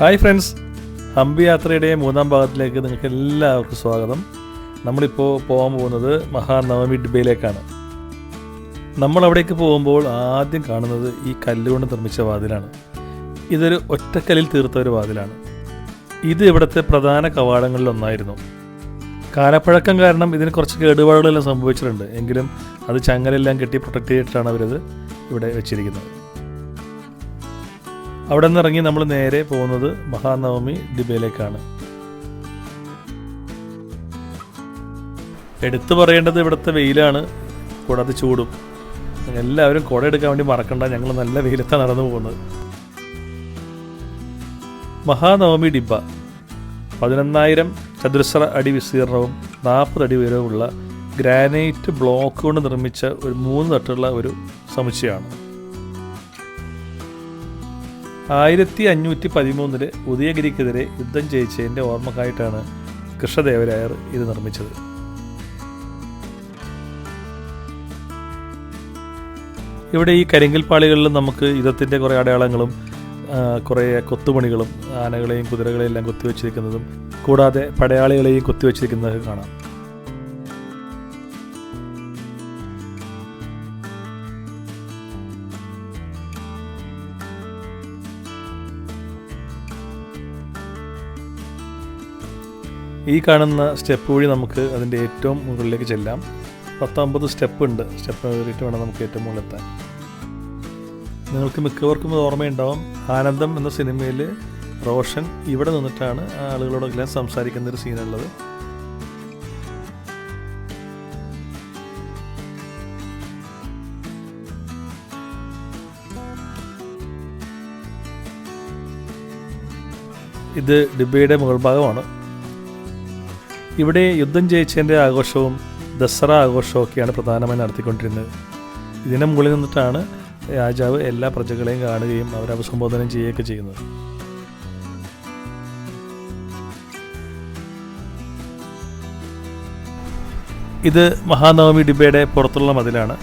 Hi friends. Hampi യാത്രയുടെ മൂന്നാം ഭാഗത്തിലേക്ക് നിങ്ങൾക്ക് എല്ലാവർക്കും സ്വാഗതം. നമ്മളിപ്പോൾ പോകാൻ പോകുന്നത് മഹാനവമി ഡിബയിലേക്കാണ്. നമ്മൾ അവിടേക്ക് പോകുമ്പോൾ ആദ്യം കാണുന്നത് ഈ കല്ലുകൊണ്ട് നിർമ്മിച്ച വാതിലാണ്. ഇതൊരു ഒറ്റക്കല്ലിൽ തീർത്ത ഒരു വാതിലാണ്. ഇത് ഇവിടുത്തെ പ്രധാന കവാടങ്ങളിലൊന്നായിരുന്നു കാലപ്പഴക്കം കാരണം ഇതിന് കുറച്ച് കേടുപാടുകളെല്ലാം സംഭവിച്ചിട്ടുണ്ട്. എങ്കിലും അത് ചങ്ങലെല്ലാം കെട്ടി പ്രൊട്ടക്ട് ചെയ്തിട്ടാണ് അവരത് ഇവിടെ വെച്ചിരിക്കുന്നത്. അവിടെ നിന്ന് ഇറങ്ങി നമ്മൾ നേരെ പോകുന്നത് മഹാനവമി ഡിബയിലേക്കാണ്. എടുത്തു പറയേണ്ടത് ഇവിടുത്തെ വെയിലാണ്. കൂടാതെ ചൂടും. എല്ലാവരും കുട എടുക്കാൻ വേണ്ടി മറക്കണ്ട. ഞങ്ങൾ നല്ല വെയിലത്താണ് നടന്നു പോകുന്നത്. മഹാനവമി ഡിബ. പതിനൊന്നായിരം ചതുരശ്ര അടി വിസ്തീർണവും നാൽപ്പത് അടി ഉയരവുമുള്ള ഗ്രാനൈറ്റ് ബ്ലോക്ക് കൊണ്ട് നിർമ്മിച്ച ഒരു മൂന്ന് തട്ടുള്ള ഒരു സമുച്ചയമാണ്. ആയിരത്തി അഞ്ഞൂറ്റി പതിമൂന്നിൽ ഉദയഗിരിക്കെതിരെ യുദ്ധം ജയിച്ചതിന്റെ ഓർമ്മക്കായിട്ടാണ് കൃഷ്ണദേവരായർ ഇത് നിർമ്മിച്ചത്. ഇവിടെ ഈ കരിങ്കൽപാളികളിൽ നമുക്ക് യുദ്ധത്തിന്റെ കുറേ അടയാളങ്ങളും കുറേ കൊത്തുപണികളും ആനകളെയും കുതിരകളെയും എല്ലാം കൊത്തിവെച്ചിരിക്കുന്നതും കൂടാതെ പടയാളികളെയും കൊത്തിവെച്ചിരിക്കുന്നതൊക്കെ കാണാം. ഈ കാണുന്ന സ്റ്റെപ്പ് വഴി നമുക്ക് അതിന്റെ ഏറ്റവും മുകളിലേക്ക് ചെല്ലാം. പത്തൊമ്പത് സ്റ്റെപ്പ് ഉണ്ട് സ്റ്റെപ്പ് കയറിയിട്ട് വേണം നമുക്ക് ഏറ്റവും മുകളിലെത്താൻ നിങ്ങൾക്ക് മിക്കവർക്കും ഓർമ്മയുണ്ടാവും. ആനന്ദം എന്ന സിനിമയിൽ റോഷൻ ഇവിടെ നിന്നിട്ടാണ് ആളുകളോടെല്ലാം സംസാരിക്കുന്ന ഒരു സീനുള്ളത്. ഇത് ഡിബയുടെ മുകൾ ഭാഗമാണ് ഇവിടെ യുദ്ധം ജയിച്ചതിന്റെ ആഘോഷവും ദസറ ആഘോഷവും ഒക്കെയാണ് പ്രധാനമായി നടത്തിക്കൊണ്ടിരുന്നത്. ഇതിനെ മുകളിൽ നിന്നിട്ടാണ് രാജാവ് എല്ലാ പ്രജകളെയും കാണുകയും അവരെ അഭിസംബോധനം ചെയ്യുകയൊക്കെ ചെയ്യുന്നത്. ഇത് മഹാനവമി ഡിബയുടെ പുറത്തുള്ള മതിലാണ്.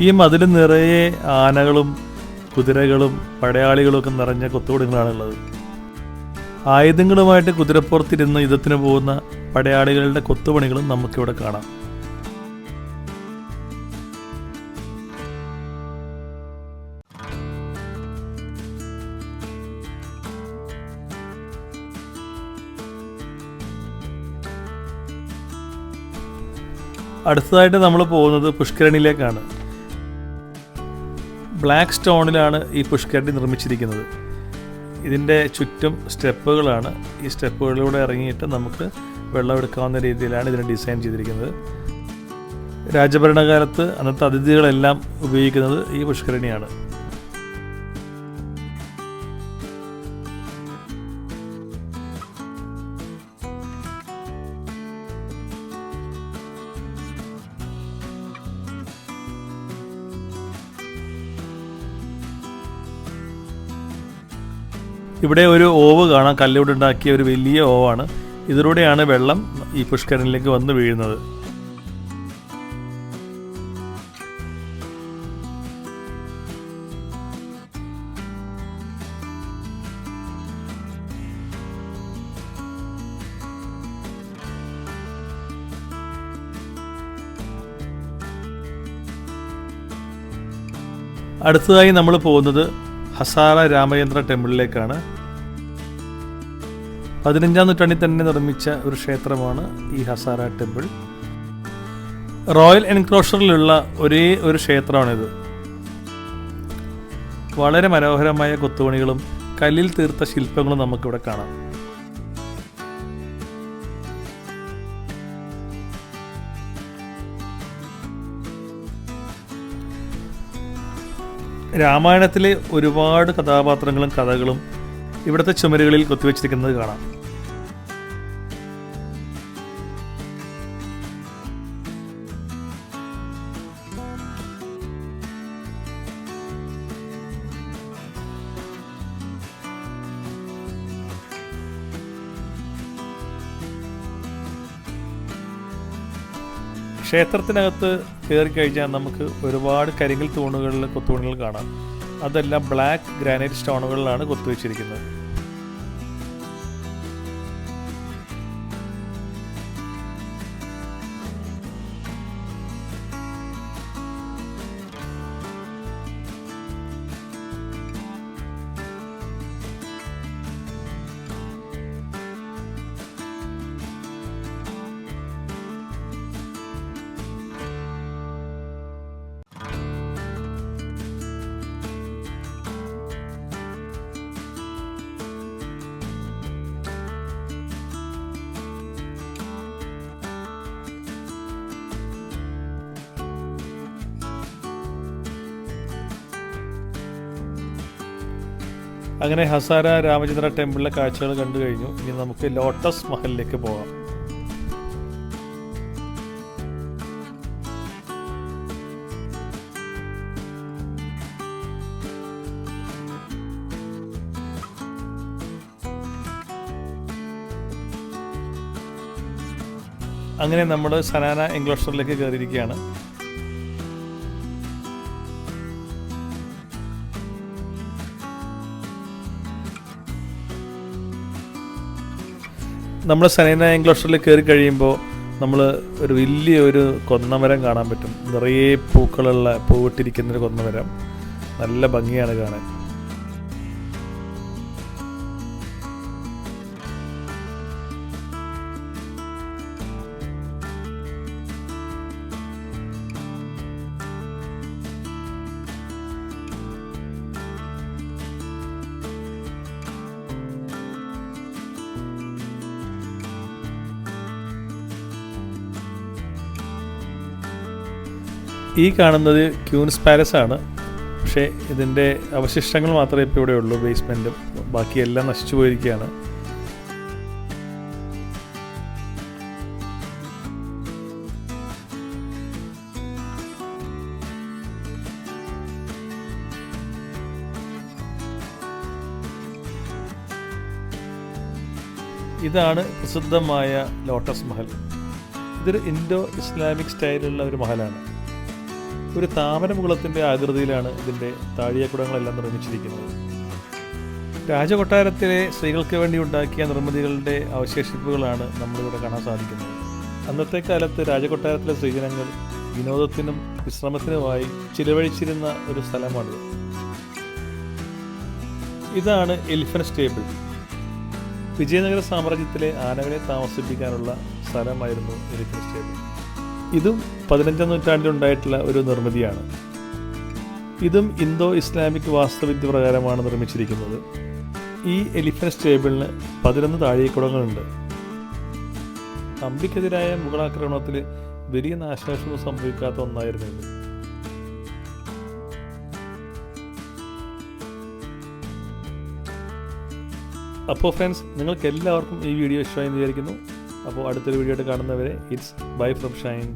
ഈ മതിൽ നിറയെ ആനകളും കുതിരകളും പടയാളികളും ഒക്കെ നിറഞ്ഞ കൊത്തുകൊടുങ്ങളാണുള്ളത് ആയുധങ്ങളുമായിട്ട് കുതിരപ്പുറത്തിരുന്ന് യുദ്ധത്തിന് പോകുന്ന പടയാളികളുടെ കൊത്തുപണികളും നമുക്കിവിടെ കാണാം. അടുത്തതായിട്ട് നമ്മൾ പോകുന്നത് പുഷ്കരണിയിലേക്കാണ് ബ്ലാക്ക് സ്റ്റോണിലാണ് ഈ പുഷ്കരണി നിർമ്മിച്ചിരിക്കുന്നത്. ഇതിന്റെ ചുറ്റും സ്റ്റെപ്പുകളാണ്. ഈ സ്റ്റെപ്പുകളിലൂടെ ഇറങ്ങിയിട്ട് നമുക്ക് വെള്ളം എടുക്കാവുന്ന രീതിയിലാണ് ഇതിനെ ഡിസൈൻ ചെയ്തിരിക്കുന്നത്. രാജഭരണകാലത്ത് അന്നത്തെ അതിഥികളെല്ലാം ഉപയോഗിക്കുന്നത് ഈ പുഷ്കരണിയാണ്. ഇവിടെ ഒരു ഓവ് കാണാം. കല്ലുകൊണ്ട് ഉണ്ടാക്കിയ ഒരു വലിയ ഓവാണ്. ഇതിലൂടെയാണ് വെള്ളം ഈ പുഷ്കരനിലേക്ക് വന്ന് വീഴുന്നത്. അടുത്തതായി നമ്മൾ പോകുന്നത് ഹസാറ രാമചന്ദ്ര ടെമ്പിളിലേക്കാണ്. പതിനഞ്ചാം നൂറ്റാണ്ടിൽ തന്നെ നിർമ്മിച്ച ഒരു ക്ഷേത്രമാണ് ഈ ഹസാര ടെമ്പിൾ. റോയൽ എൻക്ലോഷറിലുള്ള ഒരേ ഒരു ക്ഷേത്രമാണിത്. വളരെ മനോഹരമായ കൊത്തുപണികളും കല്ലിൽ തീർത്ത ശില്പങ്ങളും നമുക്കിവിടെ കാണാം. രാമായണത്തിലെ ഒരുപാട് കഥാപാത്രങ്ങളും കഥകളും ഇവിടുത്തെ ചുമരുകളിൽ കൊത്തിവെച്ചിരിക്കുന്നത് കാണാം. ക്ഷേത്രത്തിനകത്ത് കയറി കഴിഞ്ഞാൽ നമുക്ക് ഒരുപാട് കരിങ്കൽ തൂണുകളിൽ കൊത്തുപണികൾ കാണാം. അതെല്ലാം ബ്ലാക്ക് ഗ്രാനൈറ്റ് സ്റ്റോണുകളിലാണ് കൊത്തുവെച്ചിരിക്കുന്നത്. അങ്ങനെ ഹസാര രാമചന്ദ്ര ടെമ്പിളിലെ കാഴ്ചകൾ കണ്ടു കഴിഞ്ഞു. ഇനി നമുക്ക് ലോട്ടസ് മഹലിലേക്ക് പോകാം. അങ്ങനെ നമ്മൾ സനാന എൻക്ലോഷറിലേക്ക് കയറിയിരിക്കുകയാണ്. നമ്മൾ സനൈന എൻക്ലോഷറിൽ കയറി കഴിയുമ്പോൾ നമ്മൾ ഒരു വലിയ ഒരു കൊന്നമരം കാണാൻ പറ്റും. നിറയെ പൂക്കളുള്ള പൂവിട്ടിരിക്കുന്നൊരു കൊന്നമരം. നല്ല ഭംഗിയാണ് കാണാൻ. ഈ കാണുന്നത് ക്യൂൻസ് പാലസ് ആണ്. പക്ഷേ ഇതിന്റെ അവശിഷ്ടങ്ങൾ മാത്രമേ ഇപ്പോൾ ഇവിടെ ഉള്ളൂ. ബേസ്മെന്റും ബാക്കിയെല്ലാം നശിച്ചു പോയിരിക്കുകയാണ്. ഇതാണ് പ്രസിദ്ധമായ ലോട്ടസ് മഹൽ. ഇതൊരു ഇൻഡോ ഇസ്ലാമിക് സ്റ്റൈലുള്ള ഒരു മഹലാണ്. ഒരു താമരമുകുളത്തിന്റെ ആകൃതിയിലാണ് ഇതിന്റെ താഴിയക്കുടങ്ങളെല്ലാം നിർമ്മിച്ചിരിക്കുന്നത്. രാജകൊട്ടാരത്തിലെ സ്ത്രീകൾക്ക് വേണ്ടി ഉണ്ടാക്കിയ നിർമ്മിതികളുടെ അവശേഷിപ്പുകളാണ് നമ്മളിവിടെ കാണാൻ സാധിക്കുന്നത്. അന്നത്തെ കാലത്ത് രാജകൊട്ടാരത്തിലെ സ്ത്രീജനങ്ങൾ വിനോദത്തിനും വിശ്രമത്തിനുമായി ചിലവഴിച്ചിരുന്ന ഒരു സ്ഥലമാണിത്. ഇതാണ് എലിഫൻ സ്റ്റേബിൾ. വിജയനഗര സാമ്രാജ്യത്തിലെ ആനകളെ താമസിപ്പിക്കാനുള്ള സ്ഥലമായിരുന്നു എലിഫൻ സ്റ്റേബിൾ. ഇതും പതിനഞ്ചാം നൂറ്റാണ്ടിലുണ്ടായിട്ടുള്ള ഒരു നിർമ്മിതിയാണ്. ഇതും ഇന്തോ ഇസ്ലാമിക് വാസ്തുവിദ്യ പ്രകാരമാണ് നിർമ്മിച്ചിരിക്കുന്നത്. ഈ എലിഫൻസ് സ്റ്റേബിളിന് പതിനൊന്ന് താഴേക്കുടങ്ങളുണ്ട് അമ്പിക്കെതിരായ മുഗളാക്രമണത്തിൽ വലിയ നാശനഷ്ടം സംഭവിക്കാത്ത ഒന്നായിരുന്നു ഇത്. അപ്പോൾ ഫ്രണ്ട്സ് നിങ്ങൾക്ക് എല്ലാവർക്കും ഈ വീഡിയോ ഇഷ്ടമായി എന്ന് വിചാരിക്കുന്നു. അപ്പോൾ അടുത്തൊരു വീഡിയോ ആയിട്ട് കാണുന്നവരെ ഇറ്റ്സ് ബൈ ഫ്രം ഷൈൻ